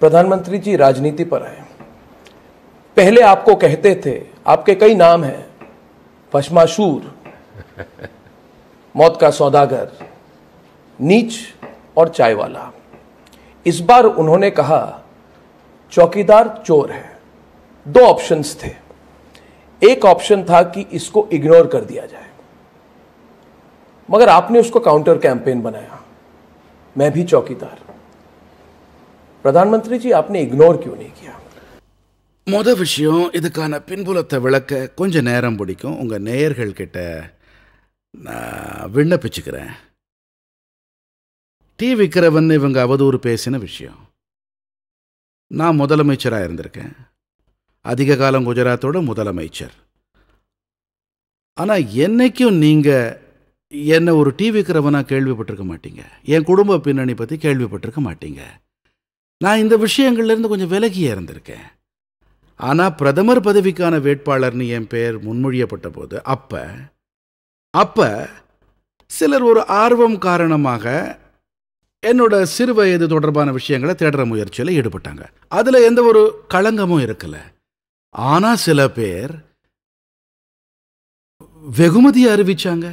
प्रधानमंत्री जी राजनीति पर आए। पहले आपको कहते थे, आपके कई नाम हैं भस्माशूर मौत का सौदागर, नीच और चाय वाला इस बार उन्होंने कहा, चौकीदार चोर है। दो ऑप्शंस थे। एक ऑप्शन था कि इसको इग्नोर कर दिया जाए। मगर आपने उसको काउंटर कैंपेन बनाया। मैं भी चौकीदार। प्रधानमंत्री जी आपने इग्नोर क्यों नहीं किया மொத விஷயம் இதுக்கான பின்புலத்தை விளக்க கொஞ்ச நேரம் பிடிக்கும் உங்கள் நேயர்கள் கிட்ட நான் விண்ணப்பிச்சுக்கிறேன் டி விக்கிரவன் இவங்க அவதூறு பேசின விஷயம் நான் முதலமைச்சராக இருந்திருக்கேன் அதிக காலம் குஜராத்தோட முதலமைச்சர் ஆனால் என்னைக்கும் நீங்கள் என்னை ஒரு டி விக்கிரவனாக கேள்விப்பட்டிருக்க மாட்டீங்க என் குடும்ப பின்னணி பற்றி கேள்விப்பட்டிருக்க மாட்டீங்க நான் இந்த விஷயங்கள்லேருந்து கொஞ்சம் விலகியே இருந்திருக்கேன். ஆனால் பிரதமர் பதவிக்கான வேட்பாளர்னு என் பெயர் முன்மொழியப்பட்ட போது அப்போ அப்போ சிலர் ஒரு ஆர்வம் காரணமாக என்னோட சிறு வயது தொடர்பான விஷயங்களை தேடுற முயற்சியில் ஈடுபட்டாங்க. அதில் எந்த ஒரு களங்கமும் இருக்கலை. ஆனால் சில பேர் வெகுமதி அறிவிச்சாங்க.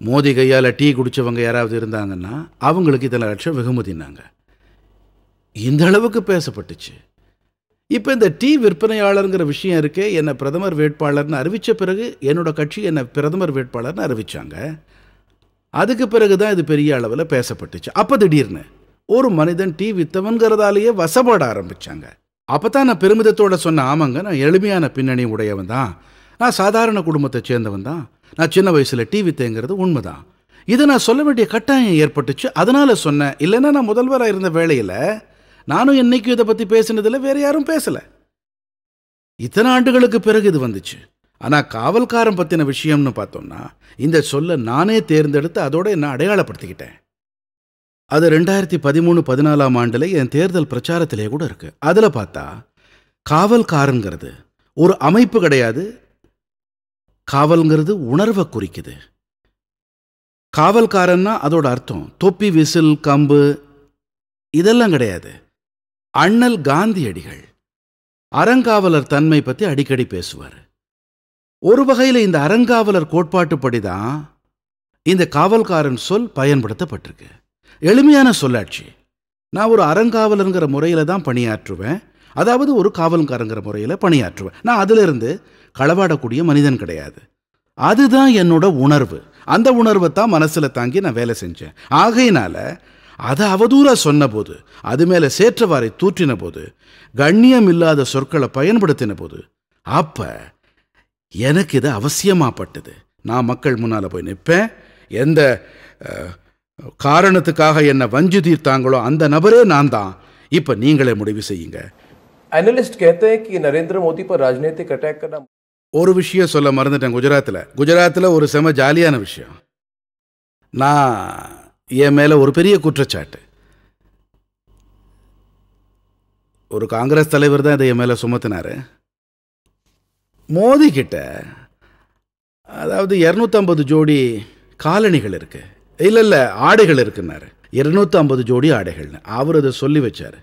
மோதி கையால் டீ குடிச்சவங்க யாராவது இருந்தாங்கன்னா அவங்களுக்கு இத்தனை லட்சம் வெகுமதினாங்க இந்த அளவுக்கு பேசப்பட்டுச்சு. இப்போ இந்த டீ விற்பனையாளருங்கிற விஷயம் இருக்கே என்னை பிரதமர் வேட்பாளர்னு அறிவித்த பிறகு என்னோட கட்சி என்னை பிரதமர் வேட்பாளர்னு அறிவித்தாங்க அதுக்கு பிறகு தான் இது பெரிய அளவில் பேசப்பட்டுச்சு. அப்போ திடீர்னு ஒரு மனிதன் டீ வித்தவன்கிறதாலேயே வசப்பட ஆரம்பித்தாங்க அப்போ தான் நான் பெருமிதத்தோடு சொன்ன ஆமாங்க நான் எளிமையான பின்னணி உடையவன் தான். நான் சாதாரண குடும்பத்தை சேர்ந்தவன் தான். நான் சின்ன வயசில் டீ வித்தேங்கிறது உண்மைதான். இதை நான் சொல்ல வேண்டிய கட்டாயம் ஏற்பட்டுச்சு. அதனால் சொன்னேன் இல்லைன்னா நான் முதல்வராக இருந்த வேளையில் நானும் என்னைக்கும் இதை பற்றி பேசினதில் வேற யாரும் பேசலை. இத்தனை ஆண்டுகளுக்கு பிறகு இது வந்துச்சு. ஆனால் காவல்காரன் பற்றின விஷயம்னு பார்த்தோம்னா இந்த சொல்ல நானே தேர்ந்தெடுத்து அதோட என்ன அடையாளப்படுத்திக்கிட்டேன். அது ரெண்டாயிரத்தி பதிமூணு பதினாலாம் ஆண்டில் என் தேர்தல் பிரச்சாரத்திலே கூட இருக்கு. அதில் பார்த்தா காவல்காரங்கிறது ஒரு அமைப்பு கிடையாது. காவல்ங்கிறது உணர்வை குறிக்குது. காவல்காரன்னா அதோட அர்த்தம் தொப்பி விசில் கம்பு இதெல்லாம் கிடையாது. அண்ணல் காந்தியடிகள். அறங்காவலர் தன்மை பற்றி அடிக்கடி பேசுவார். ஒரு வகையில் இந்த அறங்காவலர் கோட்பாட்டுப்படி தான் இந்த காவல்காரன் சொல் பயன்படுத்தப்பட்டிருக்கு. எளிமையான சொல்லாட்சி. நான் ஒரு அறங்காவலருங்கிற முறையில் தான் பணியாற்றுவேன். அதாவது ஒரு காவல்காரங்கிற முறையில் பணியாற்றுவேன். நான் அதிலிருந்து களவாடக்கூடிய மனிதன் கிடையாது. அதுதான் என்னோட உணர்வு. அந்த உணர்வை தான் மனசில் தாங்கி நான் வேலை செஞ்சேன். ஆகையினால அதை அவதூறாக சொன்னபோது அது மேலே சேற்றவாறை தூற்றின போது கண்ணியம் இல்லாத சொற்களை பயன்படுத்தின போது அப்போ எனக்கு இது அவசியமாகப்பட்டது நான் மக்கள் முன்னால் போய் நிற்பேன். எந்த காரணத்துக்காக என்னை வஞ்சு தீர்த்தாங்களோ அந்த நபரே நான் தான். இப்போ நீங்களே முடிவு செய்யுங்க. அனலிஸ்ட் கேத்தே கி நரேந்திர மோடி பர் ராஜ்நீதிக் அட்டாக் ஒரு விஷயம் சொல்ல மறந்துட்டேன் குஜராத்தில் குஜராத்தில் ஒரு செம ஜாலியான விஷயம். நான் என் மேலே ஒரு பெரிய குற்றச்சாட்டு. ஒரு காங்கிரஸ் தலைவர் தான் இதை என் மேலே சுமத்தினாரு. மோதி கிட்ட அதாவது இரநூத்தம்பது ஜோடி காலணிகள் இருக்கு. இல்லை இல்லை ஆடைகள் இருக்குன்னாரு. இருநூத்தம்பது ஜோடி ஆடைகள்னு அவர் அதை சொல்லி வச்சார்.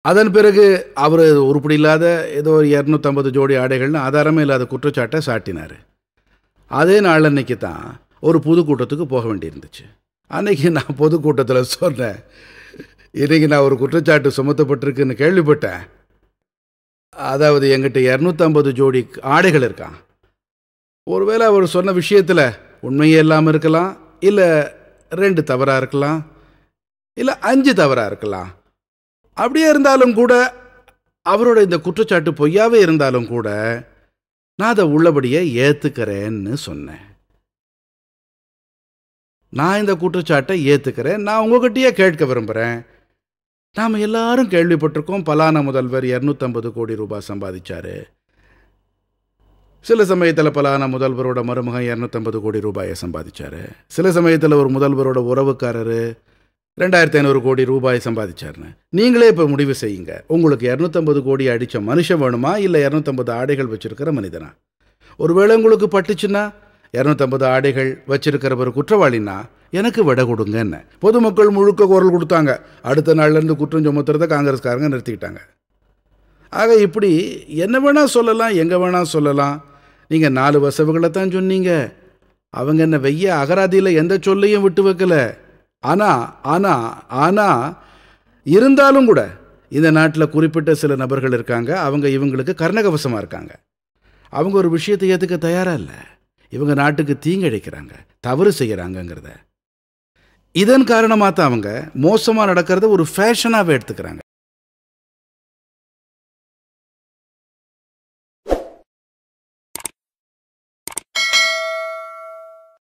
அதன் பிறகு அவர் உருப்படி இல்லாத ஏதோ ஒரு இரநூத்தம்பது ஜோடி ஆடைகள்னு ஆதாரமே இல்லாத குற்றச்சாட்டை சாட்டினார். அதே நாள் அன்னைக்கு தான் ஒரு பொதுக்கூட்டத்துக்கு போக வேண்டியிருந்துச்சு. அன்னைக்கு நான் பொதுக்கூட்டத்தில் சொன்னேன் இன்னைக்கு நான் ஒரு குற்றச்சாட்டு சுமத்தப்பட்டிருக்குன்னு கேள்விப்பட்டேன். அதாவது எங்கிட்ட இரநூத்தம்பது ஜோடி ஆடைகள் இருக்கான். ஒருவேளை அவர் சொன்ன விஷயத்தில் உண்மையே இல்லாமல் இருக்கலாம் இல்லை ரெண்டு தவறாக இருக்கலாம் இல்லை அஞ்சு தவறாக இருக்கலாம். அப்படியே இருந்தாலும் கூட அவரோட இந்த குற்றச்சாட்டு பொய்யாவே இருந்தாலும் கூட நான் அதை உள்ளபடியே ஏற்றுக்கிறேன்னு சொன்னேன். நான் இந்த குற்றச்சாட்டை ஏற்றுக்கிறேன் நான் உங்ககிட்டயே கேட்க விரும்புகிறேன் நாம் எல்லாரும் கேள்விப்பட்டிருக்கோம். பலான முதல்வர் இரநூத்தம்பது கோடி ரூபாய் சம்பாதிச்சாரு. சில சமயத்தில் பலான முதல்வரோட மருமகன் இரநூத்தம்பது கோடி ரூபாயை சம்பாதிச்சாரு. சில சமயத்தில் ஒரு முதல்வரோட உறவுக்காரரு ரெண்டாயிரத்தி ஐநூறு கோடி ரூபாய் சம்பாதிச்சாருன்னு. நீங்களே இப்போ முடிவு செய்யுங்க. உங்களுக்கு இரநூத்தம்பது கோடி அடித்த மனுஷன் வேணுமா? இல்லை இரநூத்தம்பது ஆடைகள் வச்சுருக்கிற மனிதனா? ஒருவேளை உங்களுக்கு பட்டுச்சுன்னா இரநூத்தம்பது ஆடைகள் வச்சிருக்கிற ஒரு குற்றவாளினா எனக்கு விட கொடுங்க என்ன பொதுமக்கள் முழுக்க குரல் கொடுத்தாங்க. அடுத்த நாள்லேருந்து குற்றம் சுமத்துறதை காங்கிரஸ்காரங்க நிறுத்திக்கிட்டாங்க. ஆக இப்படி என்ன வேணால் சொல்லலாம் எங்கே வேணால் சொல்லலாம். நீங்கள் நாலு வசவுகளை தான் சொன்னீங்க. அவங்க என்ன வெய்ய அகராதியில் எந்த சொல்லையும் விட்டு வைக்கல. ஆனால் ஆனால் ஆனால் இருந்தாலும் கூட இந்த நாட்டில் குறிப்பிட்ட சில நபர்கள் இருக்காங்க. அவங்க இவங்களுக்கு கர்ணகவசமாக இருக்காங்க. அவங்க ஒரு விஷயத்தை ஏற்றுக்க தயாராக இல்லை. இவங்க நாட்டுக்கு தீங்கிழைக்கிறாங்க தவறு செய்கிறாங்கங்கிறத இதன் காரணமாக தான் அவங்க மோசமாக நடக்கிறத ஒரு ஃபேஷனாகவே எடுத்துக்கிறாங்க.